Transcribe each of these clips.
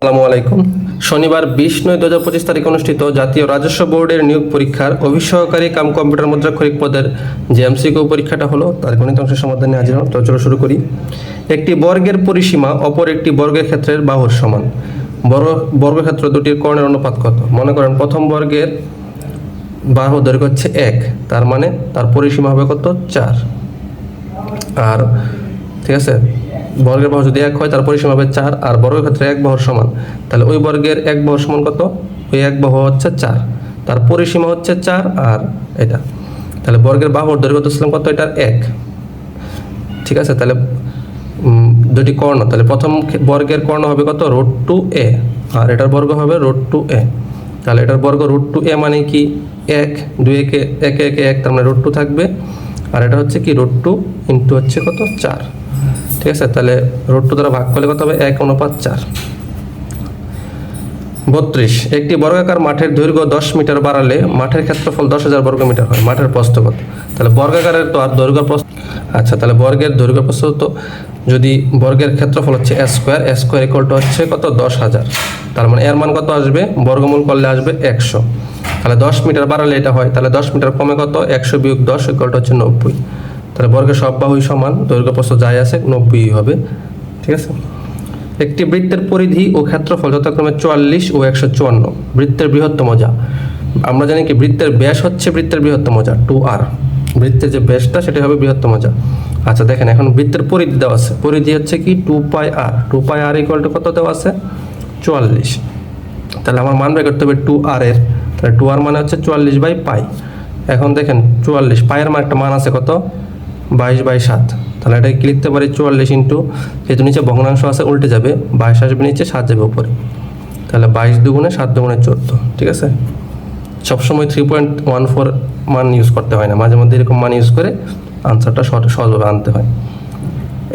আসসালামু আলাইকুম। শনিবার বিশ নয় দু হাজার পঁচিশ তারিখ অনুষ্ঠিত জাতীয় রাজস্ব বোর্ডের নিয়োগ পরীক্ষার অভিসহকারী কাম কম্পিউটার মুদ্রাক্ষরিক পদের যে এমসিকিউ পরীক্ষাটা হলো, তার গণিত অংশের সমাধানে তো চলো শুরু করি। একটি বর্গের পরিসীমা, অপর একটি বর্গের ক্ষেত্রের বাহুর সমান। বর্গ, বর্গক্ষেত্র দুটির কর্ণের অনুপাত কত? মনে করেন প্রথম বর্গের বাহু দৈর্ঘ্য হচ্ছে এক, তার মানে তার পরিসীমা হবে কত? চার। আর ঠিক আছে? বর্গের বাহু যদি এক হয়, তার পরিসীমা হবে চার, আর বর্গের ক্ষেত্রে এক বহর সমান। তাহলে ওই বর্গের এক বহর সমান কত? ওই এক বাহু হচ্ছে চার। তার পরিসীমা হচ্ছে চার, আর এটা। তাহলে বর্গের বাহুর দৈর্ঘ্য তো ছিলাম কত? এটার এক। ঠিক আছে? তাহলে দুটি কর্ণ। তাহলে প্রথম বর্গের কর্ণ হবে কত? রোড টু এ। আর এটার বর্গ হবে রোড টু এ। তাহলে এটার বর্গ রুট টু এ মানে কি? এক। দুই একে একে একে এক, তার মানে রুট টু থাকবে। আর এটা হচ্ছে কি? রুট টু ইন্টু হচ্ছে কত? চার। ঠিক আছে, তাহলে রুট টু দ্বারা ভাগ করলে কত হবে? এক অনুপাত চার। বত্রিশ, একটি বর্গাকার মাঠের দৈর্ঘ্য দশ মিটার বাড়ালে মাঠের ক্ষেত্রফল দশ হাজার বর্গ মিটার হয়, মাঠের প্রস্থ কত তাহলে বর্গাকারের তো আর দৈর্ঘ্য প্রস্থ আচ্ছা তাহলে বর্গের দৈর্ঘ্য প্রস্থ তো যদি বর্গের ক্ষেত্রফল হচ্ছে A square A square equal to হচ্ছে কত? দশ হাজার। তার মানে এর মান কত আসবে? বর্গমূল করলে আসবে একশো। তাহলে দশ মিটার বাড়ালে এটা হয়, তাহলে দশ মিটার কমে কত? একশো বিয়োগ দশ ইকুয়াল টু হচ্ছে নব্বই। তাহলে বর্গের সব বাহুই সমান, দৈর্ঘ্য প্রস্থ যাই আছে, নব্বই হবে, ঠিক আছে? একটি বৃত্তের পরিধি ও ক্ষেত্রফল যথাক্রমে চুয়াল্লিশ ও একশো চুয়ান্ন, বৃত্তের বৃহত্তম যা। আমরা জানি কি, বৃত্তের ব্যাস হচ্ছে বৃত্তের বৃহত্তম যা, টু আর। বৃত্তের যে ব্যাসটা, সেটা হবে বৃহত্তম যা। আচ্ছা দেখেন, এখন বৃত্তের পরিধি দেওয়া আছে। পরিধি হচ্ছে কি, two pi r. Two pi r equal to কত দেওয়া আছে? চুয়াল্লিশ। তাহলে আমার মান বের করতে হবে টু আর এর। তাহলে টু আর মানে হচ্ছে চুয়াল্লিশ বাই পাই। এখন দেখেন, চুয়াল্লিশ পায়ের মান একটা মান আছে কত? বাইশ বাই সাত। তাহলে এটাকে কি লিখতে পারি? চুয়াল্লিশ ইন্টু, যেহেতু নিচে ভগ্নাংশ আছে, উল্টে যাবে। বাইশ আসবে নিচে, সাত যাবে উপরে। তাহলে বাইশ দুগুণে সাত দুগুণে চোদ্দ, ঠিক আছে? সবসময় থ্রি পয়েন্ট ওয়ান ফোর মান ইউজ করতে হয় না। মাঝে মধ্যে এরকম মান ইউজ করে আনসারটা সহজভাবে আনতে হয়।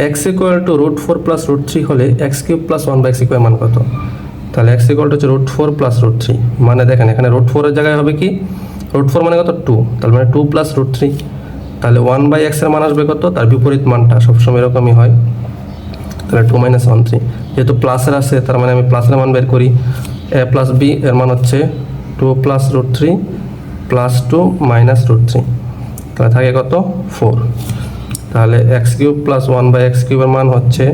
X equal to root four plus root three হলে x cube plus one by x equal মান কত? তাহলে এক্স ইকুয়াল টু হচ্ছে root four plus root three মানে দেখেন, এখানে রুট ফোরের জায়গায় হবে কি? রুট ফোর মানে কত? টু তাহলে মানে টু প্লাস রুট থ্রি তাহলে ওয়ান বাই এক্সের মান আসবে কত? তার বিপরীত মানটা সবসময় এরকমই হয়। তাহলে টু মাইনাস ওয়ান থ্রি যেহেতু প্লাসের আছে, তার মানে আমি প্লাসের মান বের করি। এ প্লাস বি এর মান হচ্ছে two plus root three plus two minus root three তাহলে থাকে কত? ফোর তাহলে X cube plus one by X কিউবের মান হচ্ছে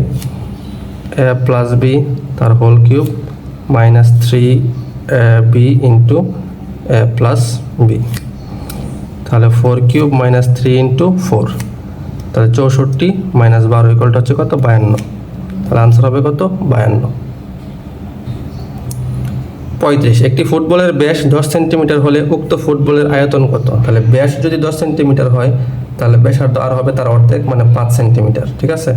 এ প্লাস বি তার whole cube minus three B into A plus B তাহলে four cube minus three into four তাহলে চৌষট্টি মাইনাস বারো ইকুয়ালটা হচ্ছে কত? বায়ান্ন। তাহলে আনসার হবে কত? বায়ান্ন। পঁয়ত্রিশ। একটি ফুটবলের ব্যাস দশ সেন্টিমিটার হলে উক্ত ফুটবলের আয়তন কত? তাহলে ব্যাস যদি দশ সেন্টিমিটার হয়, তাহলে ব্যাসার্ধ আর হবে তার অর্ধেক মানে পাঁচ সেন্টিমিটার ঠিক আছে?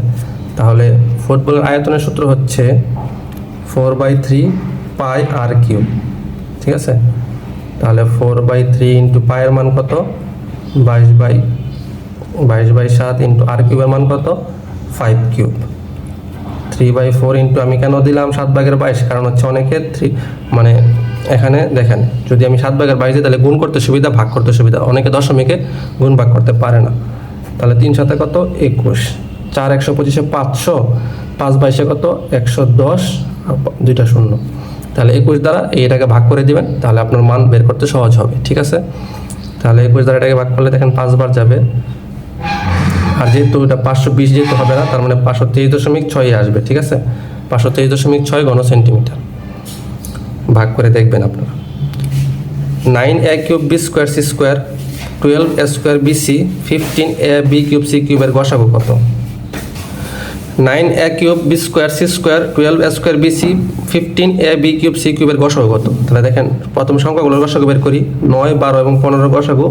তাহলে ফুটবলের আয়তনের সূত্র হচ্ছে four by three pi R cube ঠিক আছে? তাহলে ফোর বাই থ্রি ইন্টু পায়ের মান কত? বাইশ বাই বাইশ বাই সাত ইন্টু আর কিউবের মান কত? Five cube three by four into আমি কেন দিলাম? সাত ভাগের বাইশ, কারণ হচ্ছে অনেকে থ্রি মানে এখানে দেখেন, যদি আমি সাত ভাগের বাইশ দিই, তাহলে গুণ করতে সুবিধা, ভাগ করতে সুবিধা। অনেকে দশমিকে গুণ ভাগ করতে পারে না। তাহলে তিন সাথে কত? একুশ। চার একশো পঁচিশে পাঁচশো, পাঁচ বাইশে কত? একশো দশ দুইটা শূন্য। তাহলে একুশ দ্বারা এটাকে ভাগ করে দিবেন, তাহলে আপনার মান বের করতে সহজ হবে, ঠিক আছে? তাহলে একুশ দ্বারা এটাকে ভাগ করলে দেখেন পাঁচবার যাবে। আর যেহেতু এটা পাঁচশো বিশ যেহেতু হবে না, তার মানে পাঁচশো তেইশ দশমিক ছয় আসবে, ঠিক আছে? পাঁচশো তেইশ দশমিক ছয় ঘন সেন্টিমিটার। ভাগ করে দেখবেন আপনারা। Nine A cube B square C square, twelve A square B C, fifteen A B cube C কিউবের গসাগু কত? Nine A cube B square C square twelve A square B C, fifteen A B cube C কিউবের গসাগু কত তাহলে দেখেন, প্রথম সংখ্যাগুলোর গসাগু বের করি, নয়, বারো এবং পনেরো গসাগু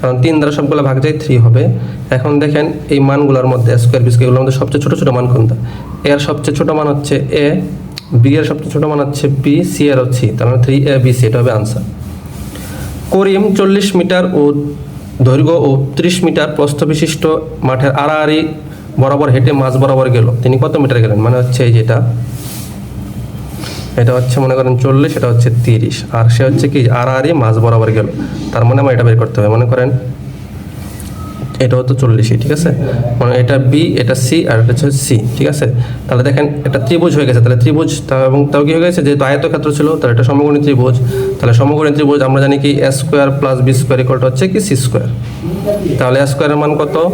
কারণ তিন দ্বারা সবগুলো ভাগ যায় থ্রি হবে। এখন দেখেন, এই মানগুলোর মধ্যে স্কোয়ার বি স্কোয়ারগুলোর মধ্যে সবচেয়ে ছোটো ছোটো মান কোনটা? এর সবচেয়ে ছোটো মান হচ্ছে এ বি এর সবচেয়ে ছোটো মান হচ্ছে বি সি এর হচ্ছে তার মানে থ্রি এ বি সি এটা হবে আনসার করিম চল্লিশ মিটার ও দৈর্ঘ্য ও ত্রিশ মিটার প্রস্থ বিশিষ্ট মাঠের আড়াআড়ি বরাবর হেঁটে মাছ বরাবর গেল। তিনি কত মিটার গেলেন? মানে হচ্ছে এই যেটা, এটা হচ্ছে মনে করেন চল্লিশ, এটা হচ্ছে তিরিশ। আর সে হচ্ছে কি, আর আর মাছ বরাবর গেল। তার মানে আমার এটা বের করতে হবে। মনে করেন এটা হতো চল্লিশই ঠিক আছে? মানে এটা বি, এটা সি আর এটা হচ্ছে সি, ঠিক আছে? তাহলে দেখেন, এটা ত্রিভুজ হয়ে গেছে। তাহলে ত্রিভুজ, তা- এবং তাও কি হয়ে গেছে? যেহেতু আয়তক্ষেত্র ছিল, তাহলে এটা সমকোণী ত্রিভুজ। তাহলে সমকোণী ত্রিভুজ আমরা জানি কি A square plus B square ইকুয়ালটা হচ্ছে কি সি স্কোয়ার তাহলে এ স্কোয়ারের মান কত?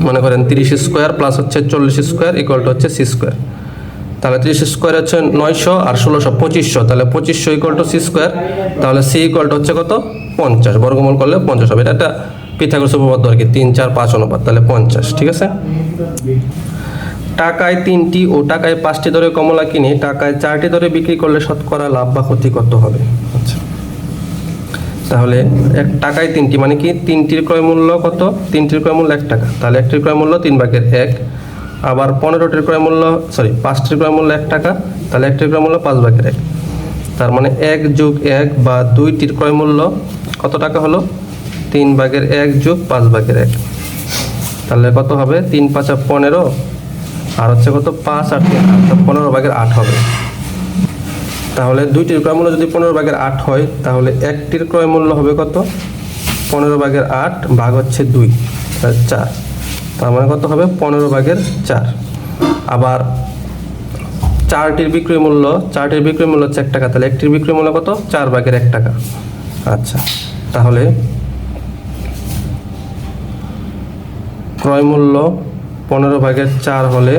মনে করেন তিরিশ স্কোয়ার প্লাস হচ্ছে চল্লিশ স্কোয়ার ইকুয়ালটা হচ্ছে সি স্কোয়ার তাহলে তিরিশ স্কোয়ার হচ্ছে নয়শো আর ষোলোশো, পঁচিশশো। তাহলে পঁচিশশো ইকুয়াল টু সি স্কোয়ার তাহলে সি ইকুয়াল টু হচ্ছে কত? পঞ্চাশ। বর্গমূল করলে পঞ্চাশ হবে। এটা একটা পিথাগোরাস উপপাদ্য আর কি, তিন, চার, পাঁচ অনুপাত, তাহলে পঞ্চাশ, ঠিক আছে? টাকায় তিনটি ও টাকায় পাঁচটি দরে কমলা কিনে টাকায় চারটি দরে বিক্রি করলে শতকরা লাভ বা ক্ষতি কত হবে? আচ্ছা। তাহলে এক, টাকায় তিনটি মানে কি, তিনটির ক্রয় মূল্য কত? তিনটির ক্রয় মূল্য এক টাকা। তাহলে একটির ক্রয় মূল্য তিন ভাগের এক, আবার পনেরোটির ক্রয় মূল্য সরি পাঁচটির ক্রয় মূল্য এক টাকা, তাহলে একটির ক্রয় মূল্য পাঁচ ভাগের এক। তার মানে এক যোগ এক বা দুইটির ক্রয় মূল্য কত টাকা হলো? তিন ভাগের এক যোগ পাঁচ ভাগের এক। তাহলে কত হবে? তিন পাঁচা পনেরো। আর হচ্ছে কত? পাঁচ আর তিন। আট, পনেরো ভাগের আট হবে। তাহলে দুইটির ক্রয় মূল্য যদি পনেরো ভাগের আট হয় তাহলে একটির ক্রয় মূল্য হবে কত? পনেরো ভাগের আট ভাগ হচ্ছে দুই চার। তার মানে কত হবে? পনেরো ভাগের চার। আবার চারটির বিক্রয় মূল্য চারটির বিক্রয় মূল্য হচ্ছে এক টাকা। তাহলে একটির বিক্রয় মূল্য কত? চার ভাগের এক টাকা। আচ্ছা। তাহলে ক্রয় মূল্য পনেরো ভাগের চার হলে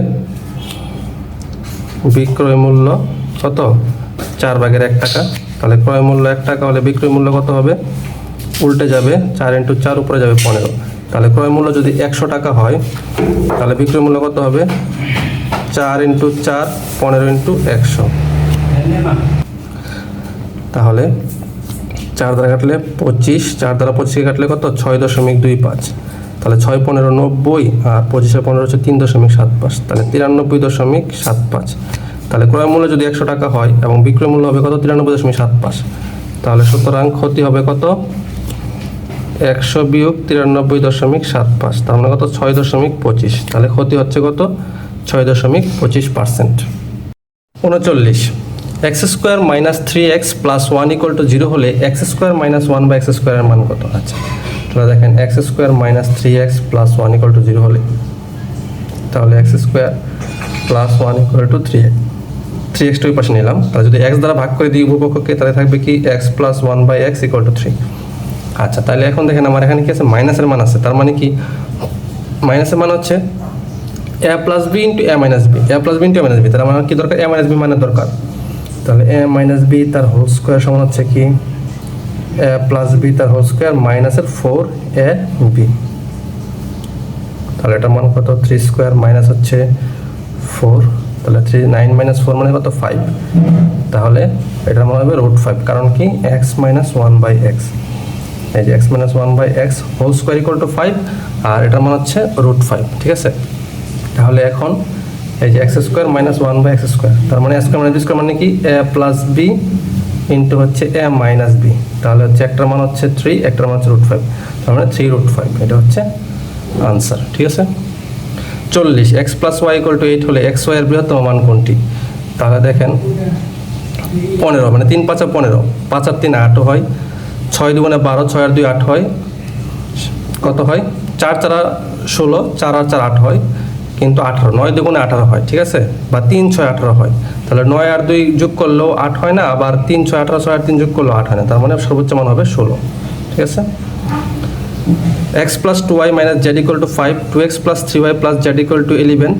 বিক্রয় মূল্য কত? চার ভাগের এক টাকা। তাহলে ক্রয় মূল্য এক টাকা হলে বিক্রয় মূল্য কত হবে? উল্টে যাবে চার ইন্টু চার, উপরে যাবে পনেরো। তাহলে ক্রয় মূল্য যদি একশো টাকা হয়, তাহলে বিক্রয় মূল্য কত হবে? চার ইন্টু চার, পনেরো ইন্টু একশো। তাহলে চার দ্বারা কাটলে পঁচিশ, চার দ্বারা পঁচিশকে কাটলে কত? ছয় দশমিক দুই পাঁচ। তাহলে ছয় পনেরো নব্বই আর পঁচিশে পনেরো হচ্ছে তিন দশমিক সাত পাঁচ। তাহলে তিরানব্বই দশমিক সাত পাঁচ। তাহলে ক্রয় মূল্য যদি একশো টাকা হয় এবং বিক্রয় মূল্য হবে কত? তিরানব্বই দশমিক সাত পাঁচ। তাহলে সুতরাং ক্ষতি হবে কত? একশো বিয়োগ তিরানব্বই দশমিক সাত পাঁচ। তার মানে কত? ছয় দশমিক পঁচিশ। তাহলে ক্ষতি হচ্ছে কত? ছয় দশমিক পঁচিশ পার্সেন্ট। উনচল্লিশ। X square minus three X plus one equal to zero হলে এক্স স্কোয়ার মাইনাস ওয়ান বা এক্স স্কোয়ারের মান কত? আচ্ছা। তাহলে দেখেন X square minus three X plus one equal to zero হলে। তাহলে X square plus one equal to three three extra ওই পাশে নিলাম। তাহলে যদি এক্স দ্বারা ভাগ করে দিই উপপক্ষকে, তাহলে থাকবে কি? X plus one by X equal to three আচ্ছা তাহলে এখন দেখেন আমার এখানে কি আছে? মাইনাসের মান আছে। তার মানে কি? মাইনাসের মান হচ্ছে A plus B into A minus B A plus B into A minus B তার আমার কি দরকার? এ মাইনাস বি মানের দরকার। তাহলে এ মাইনাস বি তার হোল স্কোয়ার সমান হচ্ছে কি? এ প্লাস বি তার হোল স্কোয়ার মাইনাসের ফোর এ বি তাহলে এটার মান কত? থ্রি স্কোয়ার মাইনাস হচ্ছে ফোর তাহলে থ্রি নাইন মাইনাস ফোর মানে কত? ফাইভ তাহলে এটার মান হবে রুট ফাইভ কারণ কি? X minus one by X এই যে X minus one by X whole square equal to five আর এটার মান হচ্ছে রুট ফাইভ ঠিক আছে? তাহলে এখন এই যে X square minus one by X square তার মানে এক্স স্কোয়ার মাইনাস স্কোয়ার মানে কি? এ প্লাস বি ইন্টু হচ্ছে এ মাইনাস বি তাহলে হচ্ছে একটার মান হচ্ছে থ্রি একটার মান হচ্ছে রুট ফাইভ তার মানে থ্রি রুট ফাইভ এটা হচ্ছে আনসার ঠিক আছে? চল্লিশ X plus Y equal to eight হলে এক্স ওয়াই এর বৃহত্তম মান কোনটি? তাহলে দেখেন, পনেরো মানে তিন পাঁচা পনেরো। পাঁচ আর তিন আট হয়। ছয় দুগুণে বারো, ছয় আর দুই আট হয়। কত হয়? চার, চারা ষোলো, চার আর চার আট হয়। কিন্তু আঠারো, নয় দুগুণে আঠারো হয়। ঠিক আছে? বা তিন, ছয়, আঠারো হয়। তাহলে নয় আর দুই যোগ করলেও আট হয় না, আবার তিন ছয়, আঠারো, ছয় আর তিন যোগ করলেও আট হয় না, তার মানে সর্বোচ্চ মান হবে ষোলো, ঠিক আছে? X plus two Y minus Z equal to five two X plus three Y plus Z equal to eleven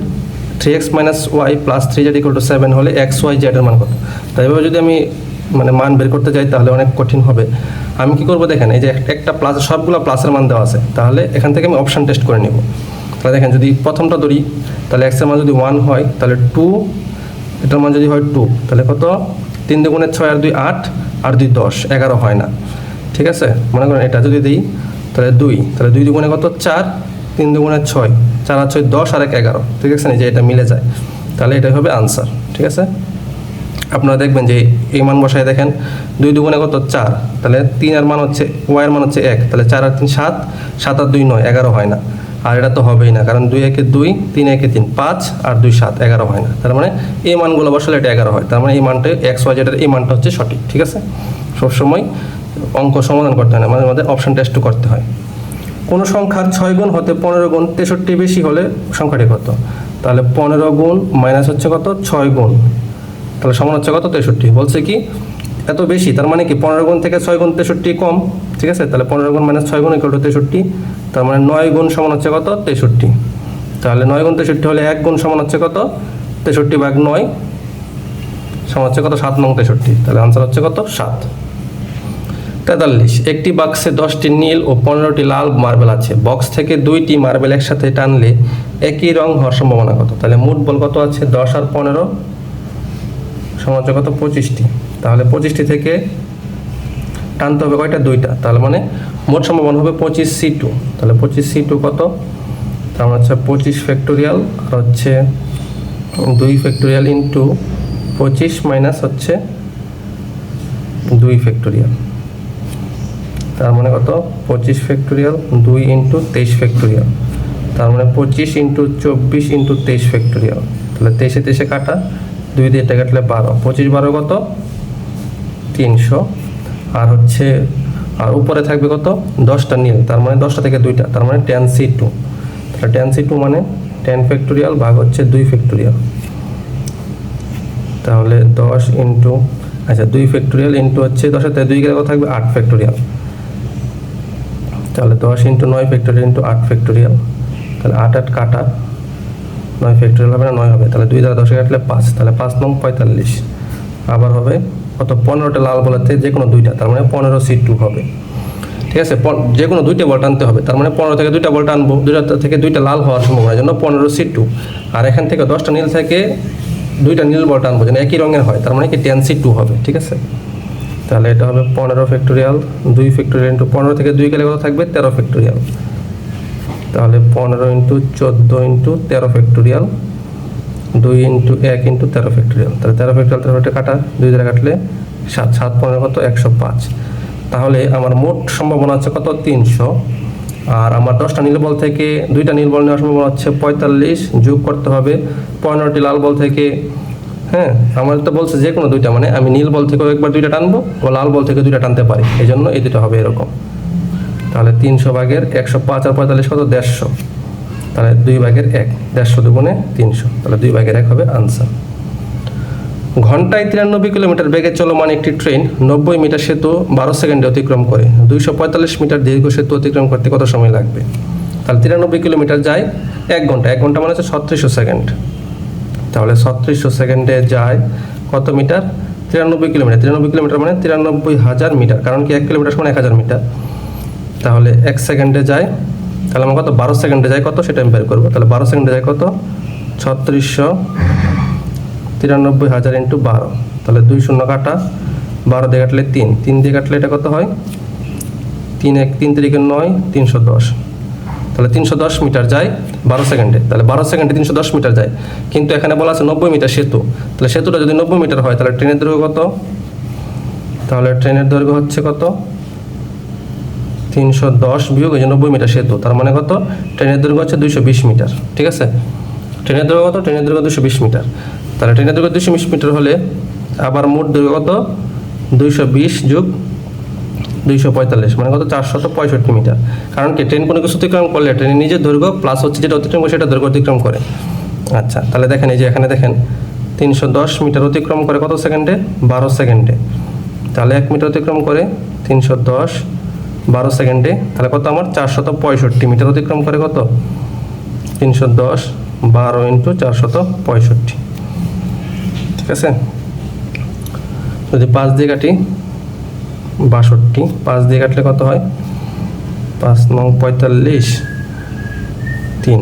three X minus Y plus three Z equal to seven হলে এক্স ওয়াই জেডের মান কত? তাই এভাবে যদি আমি মানে মান বের করতে চাই তাহলে অনেক কঠিন হবে। আমি কি করব দেখেন, এই যে একটা প্লাস সবগুলো প্লাসের মান দেওয়া আছে, তাহলে এখান থেকে আমি অপশান টেস্ট করে নিব। তাহলে দেখেন যদি প্রথমটা ধরি, তাহলে এক্সের মান যদি ওয়ান হয়, তাহলে টু এটার মান যদি হয় টু তাহলে কত? তিন দুগুণে ছয় আর দুই আট, আর দুই দশ, এগারো হয় না। ঠিক আছে? মনে করেন এটা যদি দিই, তাহলে দুই তাহলে দুই দুগুণে কত? চার, তিন দুগুণে ছয়, চার আর ছয় দশ, আর এক এগারো। ঠিক আছে? না যে এটা মিলে যায়। তাহলে এটাই হবে আনসার ঠিক আছে? আপনারা দেখবেন যে এই মান বসায় দেখেন, দুই দুগুণে কত? চার। তাহলে তিন আর মান হচ্ছে ওয়াইয়ের মান হচ্ছে এক। তাহলে চার আর তিন সাত সাত আর দুই নয়, এগারো হয় না। আর এটা তো হবেই না, কারণ দুই একে দুই, তিন একে তিন, পাঁচ আর দুই সাত, এগারো হয় না। তার মানে এই মানগুলো বসালে এটা এগারো হয়। তার মানে এই মানটা এক্স, ওয়াই জেডের এই মানটা হচ্ছে সঠিক, ঠিক আছে? সবসময় অঙ্ক সমাধান করতে হয় না, মাঝে মাঝে অপশান টেস্টও করতে হয়। কোনো সংখ্যার ছয় গুণ হতে পনেরো গুণ তেষট্টি বেশি হলে সংখ্যাটি কত? তাহলে পনেরো গুণ মাইনাস হচ্ছে কত? ছয় গুণ। তাহলে সমান হচ্ছে কত? তেষট্টি। বলছে কি এত বেশি, তার মানে কি পনেরো গুণ থেকে ছয় গুণ তেষট্টি কম, ঠিক আছে? তাহলে পনেরো গুণ মাইনাস ছয় গুণ ইকুয়াল টু তেষট্টি, তার মানে নয় গুণ সমান হচ্ছে কত? তেষট্টি। তাহলে নয় গুণ তেষট্টি হলে এক গুণ সমান হচ্ছে কত? তেষট্টি ভাগ নয় সমান হচ্ছে কত? সাত নং তেষট্টি। তাহলে আনসার হচ্ছে কত? সাত। তেতাল্লিশ, একটি বাক্সে দশটি নীল ও পনেরোটি লাল মার্বেল আছে। বক্স থেকে দুইটি মার্বেল একসাথে টানলে একই রং হওয়ার সম্ভাবনা কত? তাহলে মোট বল কত আছে? দশ আর পনেরো সমান হচ্ছে কত? পঁচিশটি। তাহলে পঁচিশটি থেকে টানতে হবে কয়টা? দুইটা। তাহলে মানে মোট সম্ভাবনা হবে পঁচিশ সি টু তাহলে পঁচিশ সি টু কত? তার মানে হচ্ছে পঁচিশ ফ্যাক্টোরিয়াল আর হচ্ছে দুই ফ্যাক্টোরিয়াল ইন্টু পঁচিশ মাইনাস হচ্ছে দুই ফ্যাক্টোরিয়াল তার মানে কত? পঁচিশ ফ্যাক্টোরিয়াল দুই ইন্টু তেইশ ফ্যাক্টোরিয়াল তার মানে পঁচিশ ইন্টু চব্বিশ ইন্টু তেইশ ফ্যাক্টোরিয়াল তাহলে তেইশে তেইশে কাটা, দুই দিয়ে এটা কাটলে বারো। পঁচিশ বারো কত? তিনশো। আর হচ্ছে, আর উপরে থাকবে কত? দশটা নীল, তার মানে দশটা থেকে দুইটা, তার মানে টেন সি টু তাহলে টেন সি টু মানে টেন ফ্যাক্টোরিয়াল ভাগ হচ্ছে দুই ফ্যাক্টোরিয়াল তাহলে দশ ইন্টু আচ্ছা দুই ফ্যাক্টোরিয়াল ইন্টু হচ্ছে দশের থেকে দুই গেলে কত থাকবে? আট ফ্যাক্টোরিয়াল তাহলে দশ ইন্টু নয় ফ্যাক্টোরিয়াল ইন্টু আট ফ্যাক্টোরিয়াল তাহলে আট আট কাটা, নয় ফ্যাক্টোরিয়াল হবে না, নয় হবে। তাহলে দুই দ্বারা দশে কাটলে পাঁচ, তাহলে পাঁচ নং পঁয়তাল্লিশ। আবার হবে কত পনেরোটা লাল বলাতে যে কোনো দুইটা, তার মানে পনেরো সি টু হবে। ঠিক আছে? যে কোনো দুইটা বল টানতে হবে, তার মানে পনেরো থেকে দুইটা বল টানবো, দুইটা থেকে দুইটা লাল হওয়ার সম্ভাবনার জন্য পনেরো সি টু আর এখান থেকে দশটা নীল থেকে দুইটা নীল বল টানবো, যেন একই রঙের হয়, তার মানে কি টেন সি টু হবে, ঠিক আছে? তাহলে এটা হবে পনেরো ফ্যাক্টোরিয়াল দুই ফ্যাক্টোরিয়াল ইন্টু পনেরো থেকে দুই গেলে কত থাকবে? তেরো ফ্যাক্টোরিয়াল তাহলে পনেরো ইন্টু চোদ্দ ইন্টু তেরো ফ্যাক্টোরিয়াল দুই ইন্টু এক ইন্টু তেরো ফ্যাক্টোরিয়াল। তাহলে তেরো ফ্যাক্টোরিয়াল তেরো ফ্যাক্টোরিয়াল কাটা, দুই দ্বারা কাটলে সাত সাত পনেরো কত? একশো পাঁচ। তাহলে আমার মোট সম্ভাবনা হচ্ছে কত? তিনশো। আর আমার দশটা নীল বল থেকে দুইটা নীল বল নেওয়ার সম্ভাবনা হচ্ছে পঁয়তাল্লিশ। যোগ করতে হবে পনেরোটি লাল বল থেকে। হ্যাঁ আমার তো বলছে যে কোনো দুইটা মানে আমি নীল বল থেকেও একবার দুইটা টানবো ও লাল বল থেকে দুইটা টানতে পারি। এই জন্য এই দুটো হবে এরকম। তাহলে তিনশো ভাগের একশো পাঁচ আর পঁয়তাল্লিশ কত? দেড়শো। তাহলে দুই ভাগের এক, দেড়শো দুগুণে তিনশো। তাহলে দুই ভাগের এক হবে আনসার। ঘন্টায় তিরানব্বই কিলোমিটার বেগে চলমান একটি ট্রেন নব্বই মিটার সেতু বারো সেকেন্ডে অতিক্রম করে। দুইশো পঁয়তাল্লিশ মিটার দীর্ঘ সেতু অতিক্রম করতে কত সময় লাগবে? তাহলে তিরানব্বই কিলোমিটার যায় এক ঘণ্টা। এক ঘণ্টা মানে হচ্ছে ছত্রিশশো সেকেন্ড। তাহলে ছত্রিশশো সেকেন্ডে যায় কত মিটার? তিরানব্বই কিলোমিটার। তিরানব্বই কিলোমিটার মানে তিরানব্বই হাজার মিটার। কারণ কি এক কিলোমিটার সমান এক হাজার মিটার। তাহলে এক সেকেন্ডে যায় তাহলে আমার কত? বারো সেকেন্ডে যায় কত? সেটা আমি বের করব। তাহলে বারো সেকেন্ডে যায় কত? ছত্রিশশো তিরানব্বই হাজার ইন্টু বারো। তাহলে দুই শূন্য কাটা। বারো দিয়ে কাটলে তিন। তিন দিয়ে কাটলে এটা কত হয়? তিন এক, তিন তারিখে নয়, তিনশো দশ। তাহলে তিনশো দশ মিটার যায় বারো সেকেন্ডে। তাহলে বারো সেকেন্ডে তিনশো দশ মিটার যায়। কিন্তু এখানে বলা আছে নব্বই মিটার সেতু। তাহলে সেতুটা যদি নব্বই মিটার হয়, তাহলে ট্রেনের দৈর্ঘ্য কত? তাহলে ট্রেনের দৈর্ঘ্য হচ্ছে কত? তিনশো দশ বিয়োগ নব্বই মিটার সেতু, তার মানে কত? ট্রেনের দৈর্ঘ্য হচ্ছে দুইশো বিশ মিটার, ঠিক আছে? ট্রেনের দৈর্ঘ্য কত? ট্রেনের দৈর্ঘ্য দুশো বিশ মিটার। তাহলে ট্রেনের দৈর্ঘ্য দুশো বিশ মিটার হলে আবার মোট দৈর্ঘ্য কত? দুইশো বিশ যোগ দুইশো পঁয়তাল্লিশ মানে কত? চারশত পঁয়ষট্টি মিটার। কারণ কি? ট্রেন কোনো কিছু অতিক্রম করলে ট্রেনের নিজের দৈর্ঘ্য প্লাস হচ্ছে যেটা অতিক্রম করে সেটা দৈর্ঘ্য অতিক্রম করে। আচ্ছা তাহলে দেখেন এই যে এখানে দেখেন, তিনশো দশ মিটার অতিক্রম করে কত সেকেন্ডে? বারো সেকেন্ডে। তাহলে এক মিটার অতিক্রম করে তিনশো দশ বারো সেকেন্ডে, তাহলে কত আমার? চারশত পঁয়ষট্টি মিটার অতিক্রম করে কত? তিনশো দশ, বারো ইন্টু চারশত পঁয়ষট্টি। ঠিক আছে? যদি পাঁচ দিয়ে কাটি বাষট্টি, পাঁচ দিয়ে কাটলে কত হয়? পাঁচ নং পঁয়তাল্লিশ, তিন।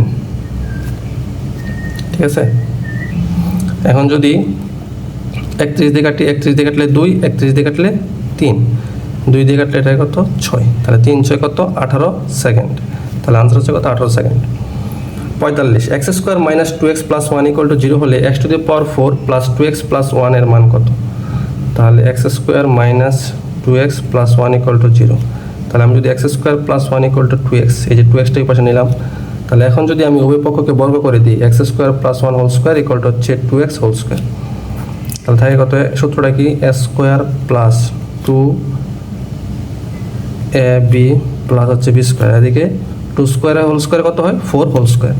ঠিক আছে? এখন যদি একত্রিশ দিয়ে কাটি, একত্রিশ দিয়ে কাটলে দুই, একত্রিশ দিয়ে কাটলে তিন। দুই দিয়ে কাটলে এটা কত? ছয়। তাহলে তিন ছয় কত? আঠারো সেকেন্ড তাহলে আনসার হচ্ছে কত? আঠারো সেকেন্ড পঁয়তাল্লিশ। X square minus two X plus one equal to zero হলে X to the power four plus two X plus ওয়ানের মান কত? তাহলে X square minus two X plus one equal to zero তাহলে আমি যদি X square plus one equal to two X এই যে টু এক্সটাই পাশে নিলাম, তাহলে এখন যদি আমি উভয় পক্ষকে বর্গ করে দিই X square plus one whole square equal to হচ্ছে টু এক্স হোল স্কোয়ার তাহলে থাকে কত? সূত্রটা কি? S square plus two A B plus হচ্ছে বি স্কোয়ার এদিকে টু স্কোয়ার হোল স্কোয়ার কত হয়? ফোর হোল স্কোয়ার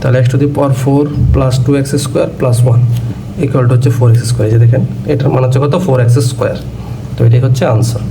তাহলে X to the power four plus two X square plus one equal to হচ্ছে ফোর এক্স স্কোয়ার যে দেখেন, এটার মান হচ্ছে কত? ফোর এক্স স্কোয়ার তো এটাই হচ্ছে আনসার